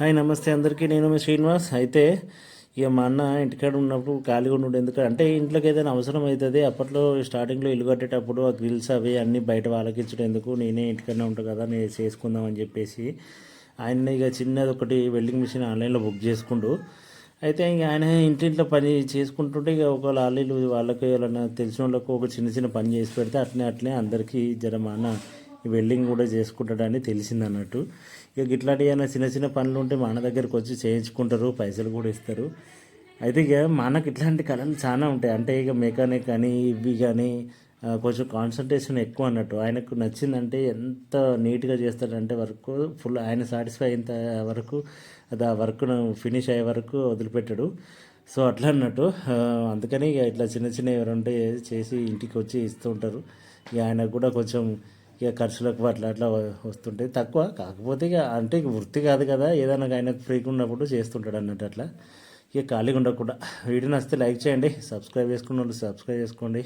Hi నమస్తే అందరికీ. నేను మీ శ్రీనివాస్. అయితే ఇక మా అన్న ఇంటికాడ ఉన్నప్పుడు ఖాళీగా ఉండు ఎందుకంటే అంటే ఇంట్లోకి ఏదైనా అవసరం అవుతుంది. అప్పట్లో స్టార్టింగ్లో ఇల్లు కట్టేటప్పుడు ఆ గ్రిల్స్ అవి అన్నీ బయట వాళ్ళకించడం ఎందుకు? నేనే ఇంటికన్నా ఉంటాను కదా నేను చేసుకుందాం అని చెప్పేసి ఆయన ఇక చిన్నది ఒకటి వెల్డింగ్ మిషన్ ఆన్లైన్లో బుక్ చేసుకుంటూ అయితే ఇంక ఆయన ఇంటింట్లో పని చేసుకుంటుంటే ఇక ఒక లాలీలు వాళ్ళకి ఎవరైనా తెలిసిన వాళ్ళకు ఒక చిన్న చిన్న పని చేసి పెడితే అట్లనే అట్లనే అందరికీ జరమాన అన్న వెల్డింగ్ కూడా చేసుకుంటాడని తెలిసింది అన్నట్టు ఇక ఇట్లాంటి ఏమైనా చిన్న చిన్న పనులు ఉంటే మా అన్న దగ్గరికి వచ్చి చేయించుకుంటారు పైసలు కూడా ఇస్తారు. అయితే ఇక మా అన్నకి ఇట్లాంటి కళలు చాలా ఉంటాయి. అంటే ఇక మెకానిక్ కానీ ఇవి కానీ కొంచెం కాన్సన్ట్రేషన్ ఎక్కువ అన్నట్టు. ఆయనకు నచ్చిందంటే ఎంత నీట్గా చేస్తాడంటే వర్క్ ఫుల్ ఆయన సాటిస్ఫై అయిన వరకు అది ఆ వర్క్ను ఫినిష్ అయ్యే వరకు వదిలిపెట్టాడు. సో అట్లా అన్నట్టు అందుకని ఇక ఇట్లా చిన్న చిన్న ఎవరంటే చేసి ఇంటికి వచ్చి ఇస్తూ ఉంటారు. ఇక ఆయనకు కూడా కొంచెం ఇక ఖర్చులకు అట్లా అట్లా వస్తుంటాయి తక్కువ. కాకపోతే ఇక అంటే ఇక వృత్తి కాదు కదా. ఏదైనా ఆయనకు ఫ్రీగా ఉన్నప్పుడు చేస్తుంటాడు అన్నట్టు అట్లా. ఇక ఖాళీగా ఉండకుండా వీడియో నచ్చితే లైక్ చేయండి సబ్స్క్రైబ్ చేసుకున్న వాళ్ళు సబ్స్క్రైబ్ చేసుకోండి.